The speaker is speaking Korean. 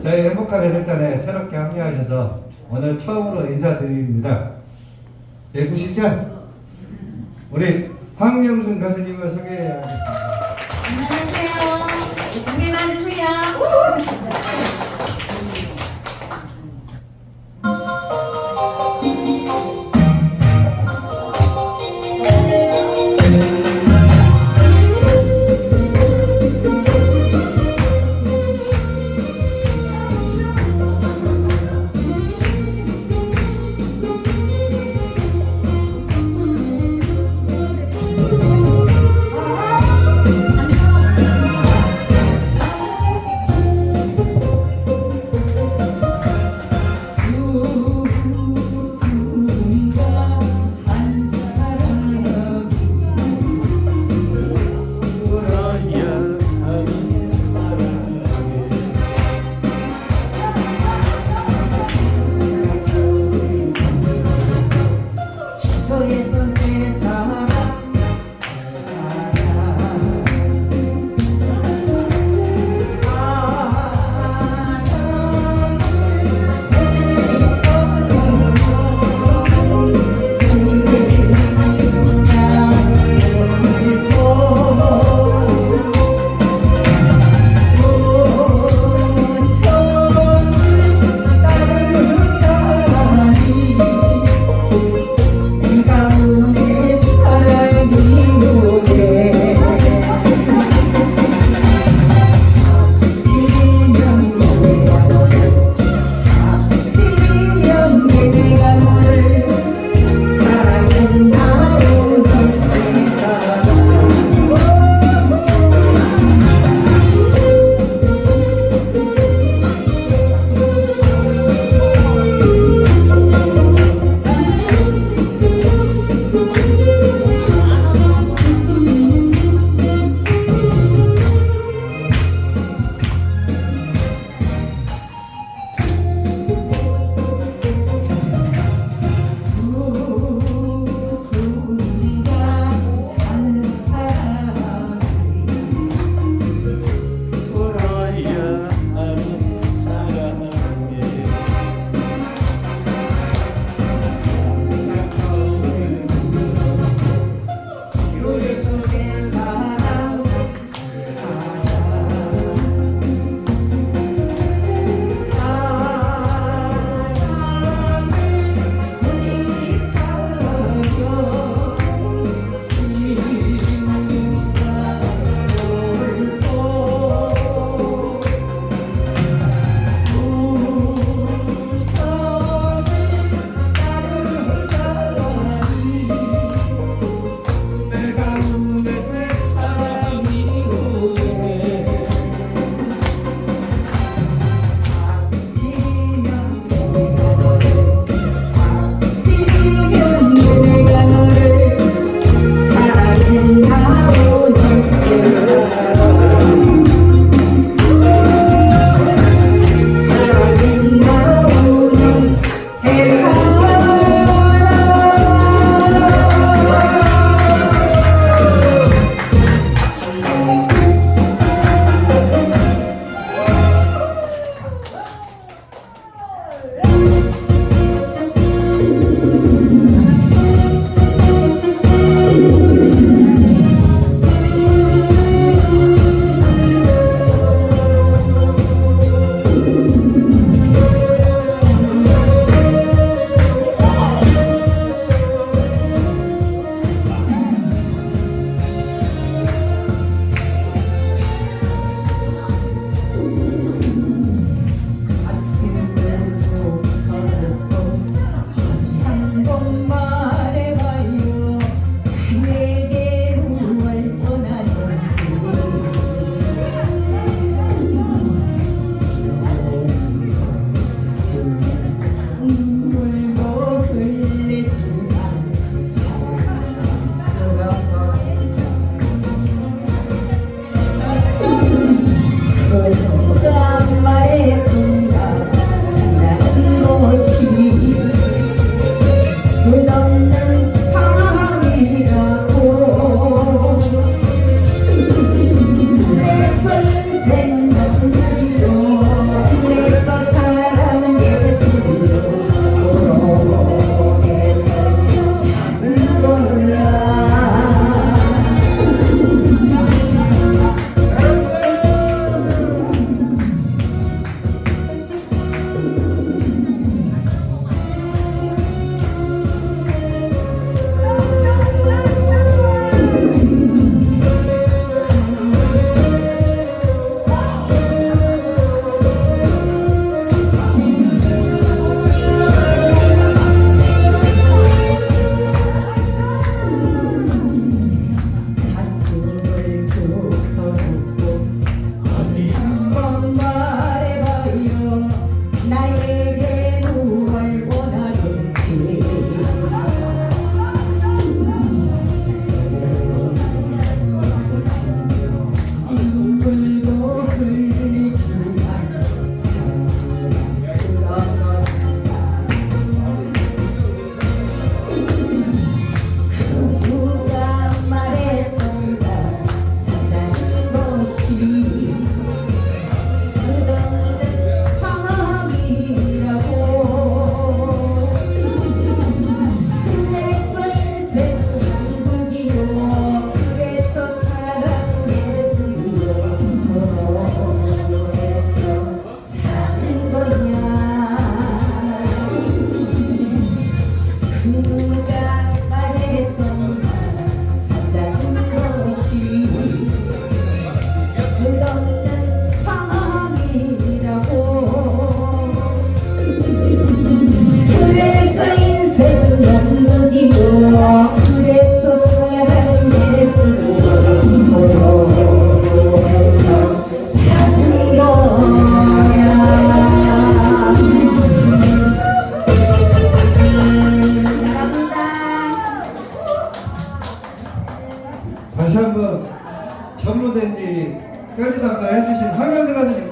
저희 행복한 해설단에 새롭게 합류하셔서 오늘 처음으로 인사드립니다. 예쁘시죠? 우리 황명순 가수님을 소개하겠습니다. 안녕하세요. 공개 봐주세요. 끌리담가 해주신 황명수 가수님